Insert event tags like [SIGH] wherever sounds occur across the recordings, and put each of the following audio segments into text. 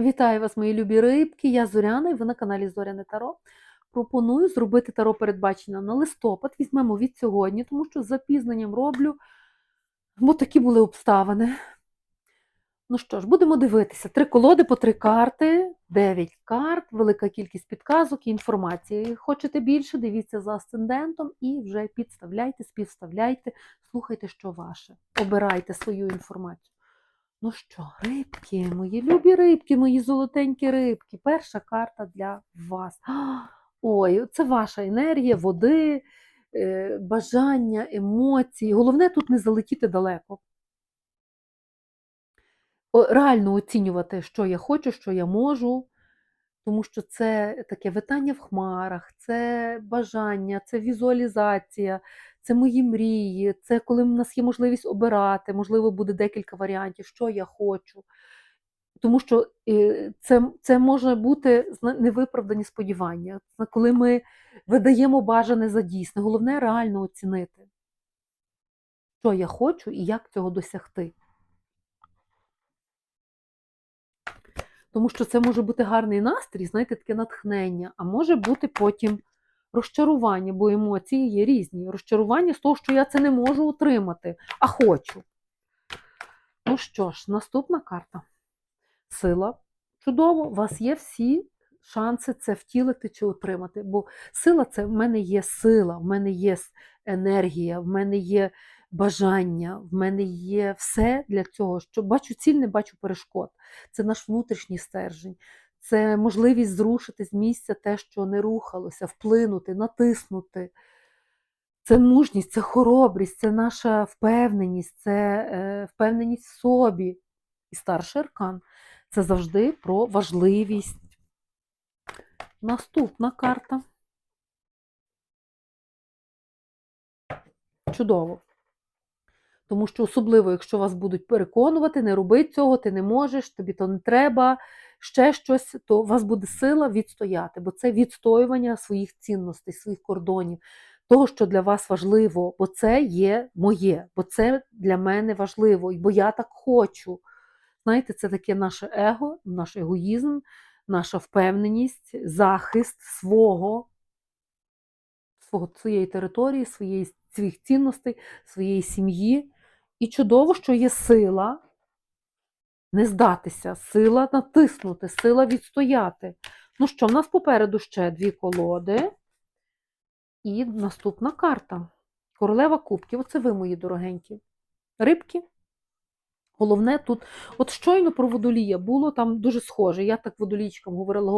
Вітаю вас, мої любі рибки. Я Зоряна і ви на каналі Зоряне Таро. Пропоную зробити таро передбачення на листопад. Візьмемо від сьогодні, тому що з запізненням роблю, бо такі були обставини. Ну що ж, будемо дивитися. Три колоди по три карти, дев'ять карт, велика кількість підказок і інформації. Хочете більше, дивіться за асцендентом і вже підставляйте, співставляйте, слухайте, що ваше. Обирайте свою інформацію. Ну що, рибки, мої любі рибки, мої золотенькі рибки. Перша карта для вас. [GASPS] Ой, це ваша енергія, води, е, бажання, емоції. Головне тут не залетіти далеко. Реально оцінювати, що я хочу, що я можу, тому що це таке витання в хмарах, це бажання, це візуалізація, це мої мрії, це коли в нас є можливість обирати, можливо, буде декілька варіантів, що я хочу. Тому що е, це, це може бути невиправдані сподівання, коли ми видаємо бажане за дійсне. Головне реально оцінити, що я хочу і як цього досягти. Тому що це може бути гарний настрій, знаєте, таке натхнення, а може бути потім розчарування, бо емоції є різні. Розчарування з того, що я це не можу отримати, а хочу. Ну що ж, наступна карта. Сила. Чудово, у вас є всі шанси це втілити чи отримати. Бо сила це в мене є сила, в мене є енергія, в мене є бажання, в мене є все для цього, що бачу ціль, не бачу перешкод. Це наш внутрішній стержень, це можливість зрушити з місця те, що не рухалося, вплинути, натиснути. Це мужність, це хоробрість, це наша впевненість, це е, впевненість в собі. І старший аркан це завжди про важливість. Наступна карта. Чудово. Тому що особливо, якщо вас будуть переконувати, не роби цього, ти не можеш, тобі то не треба, ще щось, то у вас буде сила відстояти, бо це відстоювання своїх цінностей, своїх кордонів, того, що для вас важливо, бо це є моє, бо це для мене важливо, бо я так хочу. Знаєте, це таке наше его, наш егоїзм, наша впевненість, захист свого, свого своєї території, своєї, своїх цінностей, своєї сім'ї. І чудово, що є сила не здатися, сила натиснути, сила відстояти. Ну що, в нас попереду ще дві колоди. І наступна карта. Королева кубків. Оце ви, мої дорогенькі. Рибки. Головне тут, от щойно про водолія було там дуже схоже. Я так водолічкам говорила.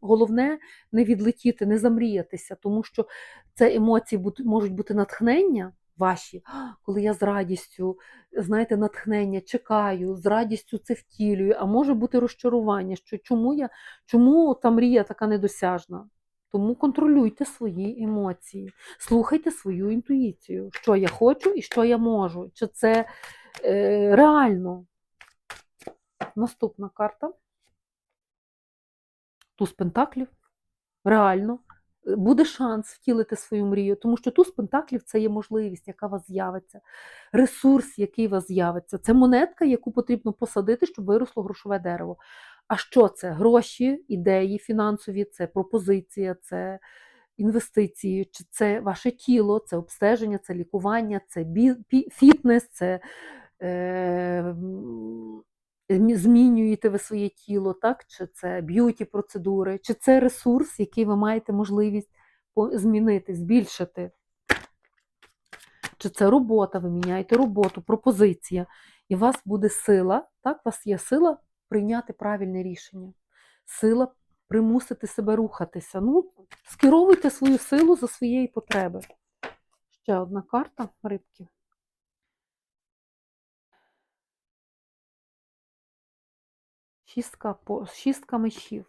Головне, не відлетіти, не замріятися, тому що це емоції можуть бути натхнення ваші, коли я з радістю, знаєте, натхнення чекаю, з радістю це втілюю, а може бути розчарування, що чому я, чому та мрія така недосяжна? Тому контролюйте свої емоції, слухайте свою інтуїцію, що я хочу і що я можу. Чи це е, реально? Наступна карта. Туз Пентаклів. Реально. Е, Буде шанс втілити свою мрію, тому що туз Пентаклів це є можливість, яка вас з'явиться, ресурс, який вас з'явиться. Це монетка, яку потрібно посадити, щоб виросло грошове дерево. А що це? Гроші, ідеї фінансові, це пропозиція, це інвестиції, чи це ваше тіло, це обстеження, це лікування, це фітнес, це е, змінюєте ви своє тіло, так? чи це б'юті процедури, чи це ресурс, який ви маєте можливість змінити, збільшити. Чи це робота, ви міняєте роботу, пропозиція, і у вас буде сила, так, у вас є сила прийняти правильне рішення, сила примусити себе рухатися. Ну, скеровуйте свою силу за своєї потреби. Ще одна карта рибки. Шістка, по, шістка мечів.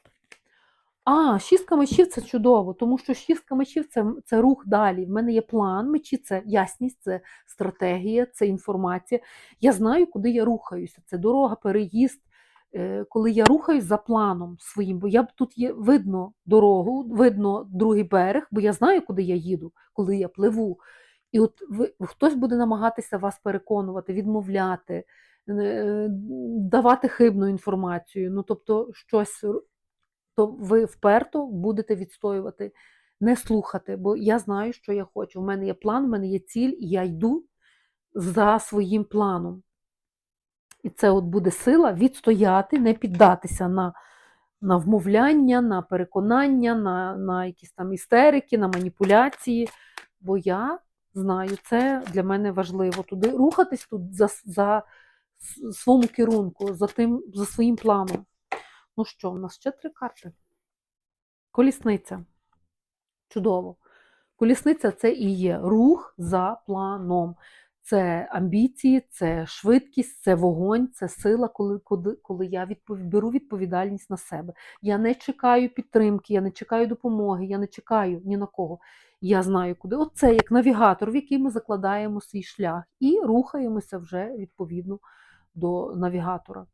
А, шістка мечів це чудово, тому що шістка мечів це, це рух далі. В мене є план, мечі це ясність, це стратегія, це інформація. Я знаю, куди я рухаюся. Це дорога, переїзд, е, коли я рухаюсь за планом своїм, бо я тут є видно дорогу, видно другий берег, бо я знаю, куди я їду, коли я пливу. І от ви, хтось буде намагатися вас переконувати, відмовляти, давати хибну інформацію. Ну, тобто, щось, то ви вперто будете відстоювати, не слухати, бо я знаю, що я хочу. У мене є план, у мене є ціль, і я йду за своїм планом. І це от буде сила відстояти, не піддатися на, на вмовляння, на переконання, на, на якісь там істерики, на маніпуляції. Бо я знаю, це для мене важливо. Туди рухатись тут за, за своєму керунку, за, тим, за своїм планом. Ну що, у нас ще три карти. Колісниця. Чудово. Колісниця це і є рух за планом. Це амбіції, це швидкість, це вогонь, це сила, коли, коли, коли я відпов... беру відповідальність на себе. Я не чекаю підтримки, я не чекаю допомоги, я не чекаю ні на кого. Я знаю, куди. Оце як навігатор, в який ми закладаємо свій шлях і рухаємося вже відповідно до навігатора.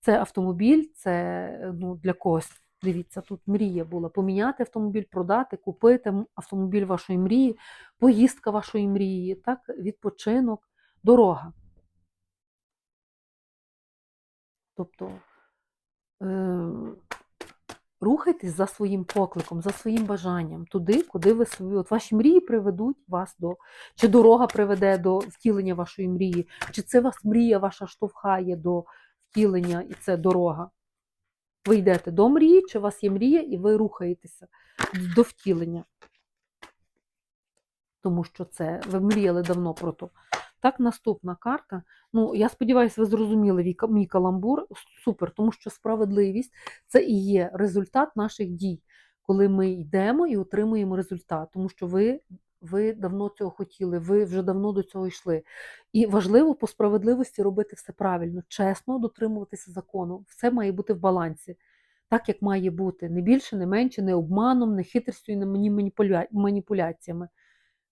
Це автомобіль, це ну, для когось. Дивіться, тут мрія була поміняти автомобіль, продати, купити автомобіль вашої мрії, поїздка вашої мрії, так, відпочинок, дорога. Тобто е, рухайтесь за своїм покликом, за своїм бажанням, туди, куди ви собі. От ваші мрії приведуть вас до, чи дорога приведе до втілення вашої мрії, чи це вас мрія ваша штовхає до втілення, і це дорога. Ви йдете до мрії, чи у вас є мрія, і ви рухаєтеся до втілення. Тому що це ви мріяли давно про то. Так, наступна карта. Ну, я сподіваюся, ви зрозуміли мій каламбур. Супер, тому що справедливість це і є результат наших дій, коли ми йдемо і отримуємо результат. Тому що ви, ви давно цього хотіли, ви вже давно до цього йшли. І важливо по справедливості робити все правильно, чесно дотримуватися закону. Все має бути в балансі. Так, як має бути, не більше, не менше, не обманом, не хитрістю, і не маніпуляціями.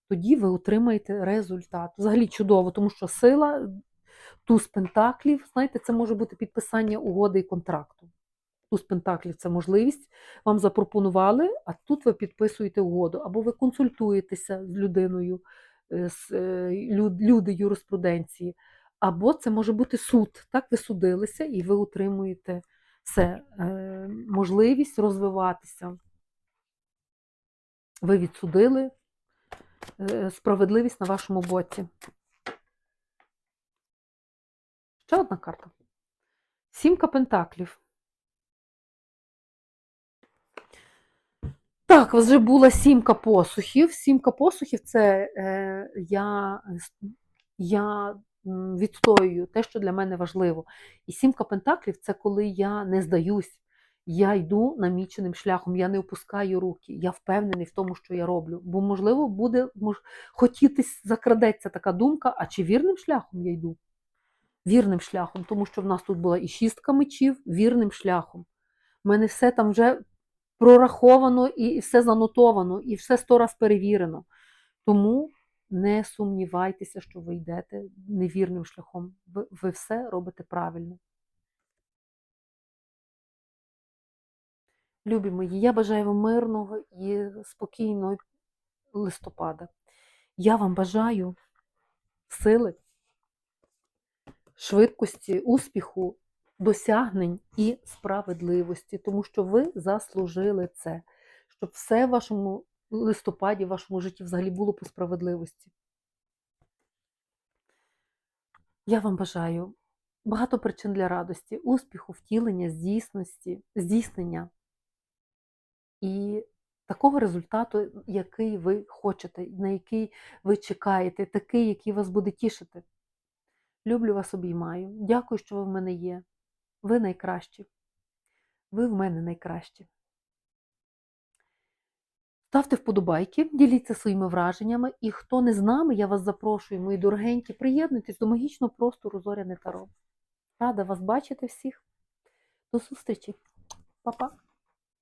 Тоді ви отримаєте результат. Взагалі чудово, тому що сила, туз пентаклів, знаєте, це може бути підписання угоди і контракту. Туз пентаклів це можливість, вам запропонували, а тут ви підписуєте угоду, або ви консультуєтеся з людиною, е, з е, люди юриспруденції, або це може бути суд. Так, ви судилися і ви отримуєте все, е, можливість розвиватися. Ви відсудили справедливість на вашому боці. Ще одна карта. Сімка пентаклів. Так, вже була сімка посухів. Сімка посухів це е, я, я відстоюю те, що для мене важливо. І сімка пентаклів це коли я не здаюсь. Я йду наміченим шляхом, я не опускаю руки, я впевнений в тому, що я роблю. Бо, можливо, буде мож, хотітись, закрадеться така думка, а чи вірним шляхом я йду? Вірним шляхом, тому що в нас тут була і шістка мечів, вірним шляхом. У мене все там вже прораховано і все занотовано, і все сто раз перевірено. Тому не сумнівайтеся, що ви йдете невірним шляхом. Ви, ви все робите правильно. Любі мої, я бажаю вам мирного і спокійного листопада. Я вам бажаю сили, швидкості, успіху, досягнень і справедливості, тому що ви заслужили це, щоб все в вашому листопаді, в вашому житті взагалі було по справедливості. Я вам бажаю багато причин для радості, успіху, втілення, здійсності, здійснення і такого результату, який ви хочете, на який ви чекаєте, такий, який вас буде тішити. Люблю вас, обіймаю. Дякую, що ви в мене є. Ви найкращі. Ви в мене найкращі. Ставте вподобайки, діліться своїми враженнями. І хто не з нами, я вас запрошую, мої дорогенькі, приєднуйтесь до магічного простору Зоряне Таро. Рада вас бачити всіх. До зустрічі. Па-па.